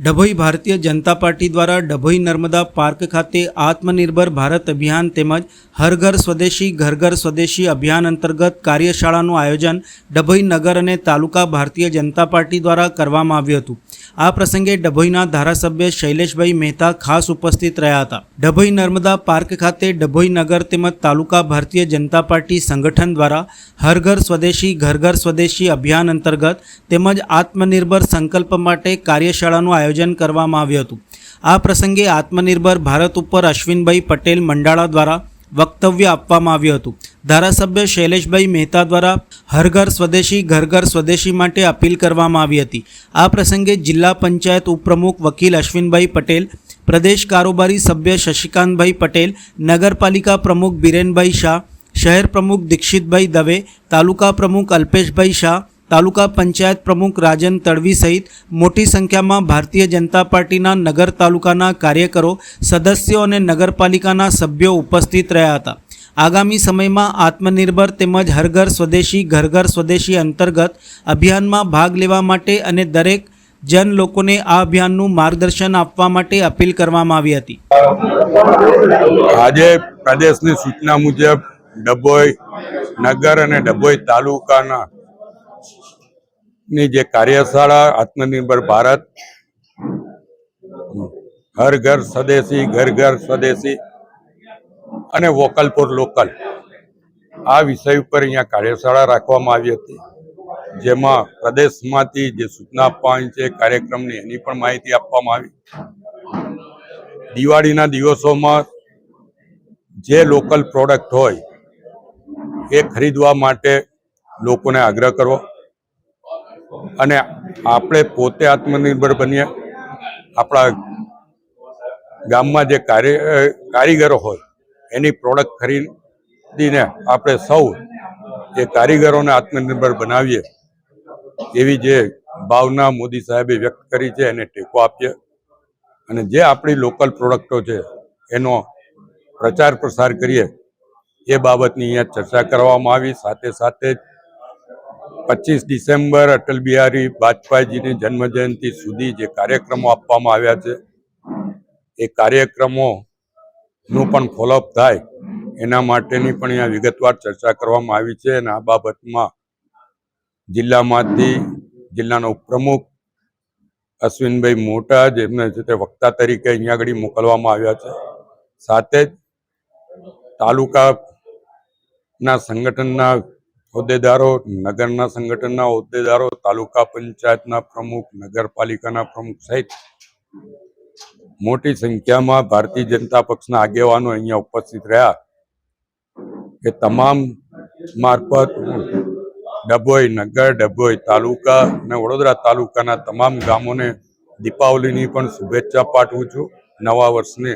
Dabhoi Bharatiya Janata party દ્વારા Dabhoi Narmada park ખાતે આત્મનિર્ભર ભારત અભિયાન તેમજ હર ઘર સ્વદેશી, ઘર ઘર સ્વદેશી અભિયાન અંતર્ગત કાર્યશાળાનું આયોજન ડભોઈ નગર અને તાલુકા ભારતીય જનતા પાર્ટી દ્વારા કરવામાં આવ્યું હતું. આ પ્રસંગે ડભોઈના ધારાસભ્ય શૈલેષભાઈ મહેતા ખાસ ઉપસ્થિત રહ્યા હતા. ડભોઈ નર્મદા પાર્ક ખાતે ડભોઈ નગર તેમજ તાલુકા ભારતીય જનતા પાર્ટી સંગઠન દ્વારા હર ઘર સ્વદેશી, ઘર ઘર સ્વદેશી અભિયાન અંતર્ગત તેમજ આત્મનિર્ભર સંકલ્પ માટે કાર્યશાળાનું આયોજન કરવામાં આવ્યું હતું. આ પ્રસંગે આત્મનિર્ભર ભારત ઉપર અશ્વિનભાઈ પટેલ મંડાળા દ્વારા વક્તવ્ય આપવામાં આવ્યું હતું. ધારાસભ્ય શૈલેષભાઈ મહેતા દ્વારા હર ઘર સ્વદેશી, ઘર ઘર સ્વદેશી માટે અપીલ કરવામાં આવી હતી. આ પ્રસંગે જિલ્લા પંચાયત ઉપપ્રમુખ વકીલ અશ્વિનભાઈ પટેલ, પ્રદેશ કારોબારી સભ્ય શશિકાંતભાઈ પટેલ, નગરપાલિકા પ્રમુખ બિરેનભાઈ શાહ, શહેર પ્રમુખ દીક્ષિતભાઈ દવે, તાલુકા પ્રમુખ અલ્પેશભાઈ શાહ તાલુકા પંચાયત પ્રમુખ રાજન તડવી સહિત મોટી સંખ્યામાં ભારતીય જનતા પાર્ટીના નગર તાલુકાના કાર્યકરો, સદસ્યો અને નગરપાલિકાના સભ્યો ઉપસ્થિત રહ્યા હતા. આગામી સમયમાં આત્મનિર્ભર તેમજ હરઘર સ્વદેશી, ઘર ઘર સ્વદેશી અંતર્ગત અભિયાનમાં ભાગ લેવા માટે અને દરેક જન લોકોને આ અભિયાનનું માર્ગદર્શન આપવા માટે અપીલ કરવામાં આવી હતી. આજે પ્રદેશની સૂચના મુજબ ડભોઈ નગર અને ડભોઈ તાલુકાના ની જે કાર્યશાળા, આત્મનિર્ભર ભારત હર ઘર સ્વદેશી, ઘર ઘર સ્વદેશી અને વોકલ ફોર લોકલ. આ વિષય ઉપર અહીંયા કાર્યશાળા રાખવામાં આવી હતી. જેમાં પ્રદેશમાંથી જે સૂચના આપવાની છે, કાર્યક્રમની, એની પણ માહિતી આપવામાં આવી. દિવાળીના દિવસોમાં જે લોકલ પ્રોડક્ટ હોય, એ ખરીદવા માટે લોકોને આગ્રહ કરવો અને આપણે પોતે આત્મનિર્ભર બનીએ. આપણા ગામમાં જે કાર્ય કારીગરો હોય, એની પ્રોડક્ટ ખરીદીને આપણે સૌ એ કારીગરોને આત્મનિર્ભર બનાવીએ, એવી જે ભાવના મોદી સાહેબે વ્યક્ત કરી છે, એને ટેકો આપીએ. અને જે આપણી લોકલ પ્રોડક્ટો છે, એનો પ્રચાર પ્રસાર કરીએ, એ બાબતની અહીંયા ચર્ચા કરવામાં આવી. સાથે સાથે પચીસ ડિસેમ્બર અટલ બિહારી વાજપેયીજીની જન્મ જયંતિ સુધી જે કાર્યક્રમો આપવામાં આવ્યા છે, એ કાર્યક્રમોનું પણ ફોલોઅપ થાય. એના માટેની પણ અહીંયા વિગતવાર ચર્ચા કરવામાં આવી છે અને આ બાબતમાં જિલ્લામાંથી જિલ્લાના ઉપપ્રમુખ અશ્વિનભાઈ મોટા, જેમને છે તે વક્તા તરીકે અહીંયા આગળ મોકલવામાં આવ્યા છે. સાથે જ તાલુકાના સંગઠનના હોદ્દેદારો, નગરના સંગઠનના હોદ્દેદારો, તાલુકા પંચાયતના પ્રમુખ, નગરપાલિકાના પ્રમુખ સહિત મોટી સંખ્યામાં ભારતીય જનતા પક્ષના આગેવાનો અહીંયા ઉપસ્થિત રહ્યા કે તમામ મારફત ડભોઈ નગર, ડભોઈ તાલુકા અને વડોદરા તાલુકાના તમામ ગામોને દીપાવલીની પણ શુભેચ્છા પાઠવું છું. નવા વર્ષને